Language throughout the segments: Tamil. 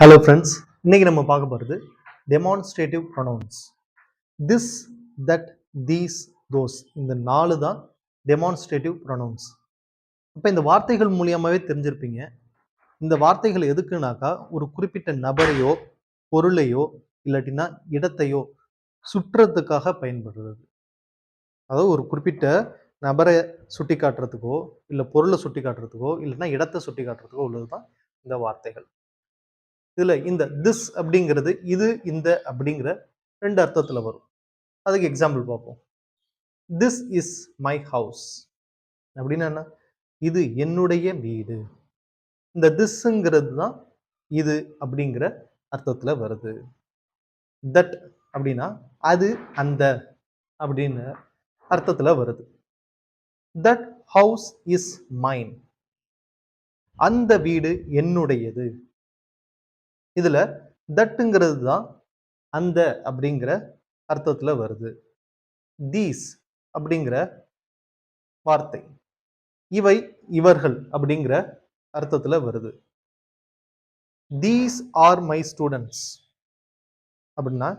ஹலோ ஃப்ரெண்ட்ஸ் இன்றைக்கி நம்ம பார்க்க போகிறது demonstrative pronouns this that these those இந்த நாலு தான் டெமான்ஸ்ட்ரேட்டிவ் ப்ரொனவுன்ஸ் இப்போ இந்த வார்த்தைகள் மூலியமாகவே தெரிஞ்சிருப்பீங்க. இந்த வார்த்தைகள் எதுக்குனாக்கா ஒரு குறிப்பிட்ட நபரையோ பொருளையோ இல்லாட்டினா இடத்தையோ சுற்றுறதுக்காக பயன்படுறது. அதாவது ஒரு குறிப்பிட்ட நபரை சுட்டி காட்டுறதுக்கோ இல்லை பொருளை சுட்டி காட்டுறதுக்கோ இல்லைன்னா இடத்தை சுட்டி காட்டுறதுக்கோ உள்ளது தான் இந்த வார்த்தைகள். இதில் இந்த திஸ் அப்படிங்கிறது இது இந்த அப்படிங்கிற ரெண்டு அர்த்தத்தில் வரும். அதுக்கு எக்ஸாம்பிள் பார்ப்போம். திஸ் இஸ் மை ஹவுஸ் அப்படின்னா என்ன? இது என்னுடைய வீடு. இந்த திஸ்ஸுங்கிறது தான் இது அப்படிங்கிற அர்த்தத்தில் வருது. தட் அப்படின்னா அது அந்த அப்படின்னு அர்த்தத்தில் வருது. தட் ஹவுஸ் இஸ் மைன் அந்த வீடு என்னுடையது. இதில் தட்டுங்கிறது தான் அந்த அப்படிங்கிற அர்த்தத்தில் வருது. தீஸ் அப்படிங்கிற வார்த்தை. இவை இவர்கள் அப்படிங்கிற அர்த்தத்தில் வருது. தீஸ் ஆர் மை ஸ்டூடெண்ட்ஸ் அப்படின்னா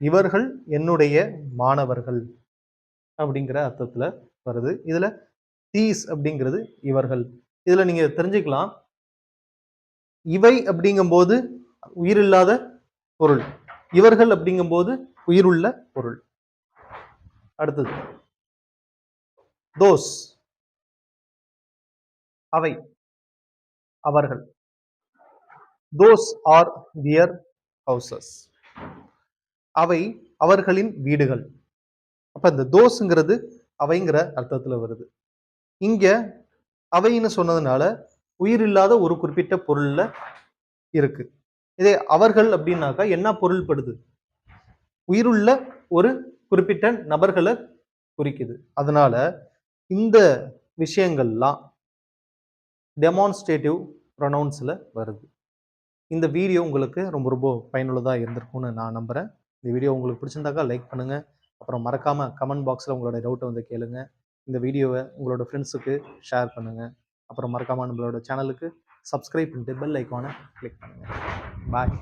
இவர்கள் என்னுடைய மாணவர்கள் அப்படிங்கிற அர்த்தத்தில் வருது. இதில் தீஸ் அப்படிங்கிறது இவர்கள். இதில் நீங்கள் தெரிஞ்சுக்கலாம். இவை அப்படிங்கும்போது உயிரில்லாத பொருள். இவர்கள் அப்படிங்கும்போது உயிருள்ள பொருள். அடுத்தது. தோஸ் அவை. அவர்கள். தோஸ் ஆர் தியர் ஹவுசஸ் அவை அவர்களின் வீடுகள். அப்ப இந்த தோஸ்ங்கிறது அவைங்கிற அர்த்தத்துல வருது. இங்க அவைன்னு சொன்னதுனால உயிரில்லாத ஒரு குறிப்பிட்ட பொருள்ல இருக்கு. இதே அவர்கள் அப்படின்னாக்கா என்ன பொருள்படுது? உயிருள்ள ஒரு குறிப்பிட்ட நபர்களை குறிக்குது. அதனால இந்த விஷயங்கள்லாம் டெமான்ஸ்ட்ரேட்டிவ் ப்ரொனவுன்ஸில் வருது. இந்த வீடியோ உங்களுக்கு ரொம்ப ரொம்ப பயனுள்ளதாக இருந்திருக்கும்னு நான் நம்புகிறேன் இந்த வீடியோ உங்களுக்கு பிடிச்சிருந்தாக்கா லைக் பண்ணுங்கள் அப்புறம் மறக்காமல் கமெண்ட் பாக்ஸில் உங்களோட டவுட்டை வந்து கேளுங்கள் இந்த வீடியோவை உங்களோட ஃப்ரெண்ட்ஸுக்கு ஷேர் பண்ணுங்கள் அப்புறம் மறக்காமல் நம்மளோட சேனலுக்கு சப்ஸ்கிரைப் பண்ணிட்டு பெல் ஐக்கானை கிளிக் பண்ணுங்கள் பாய்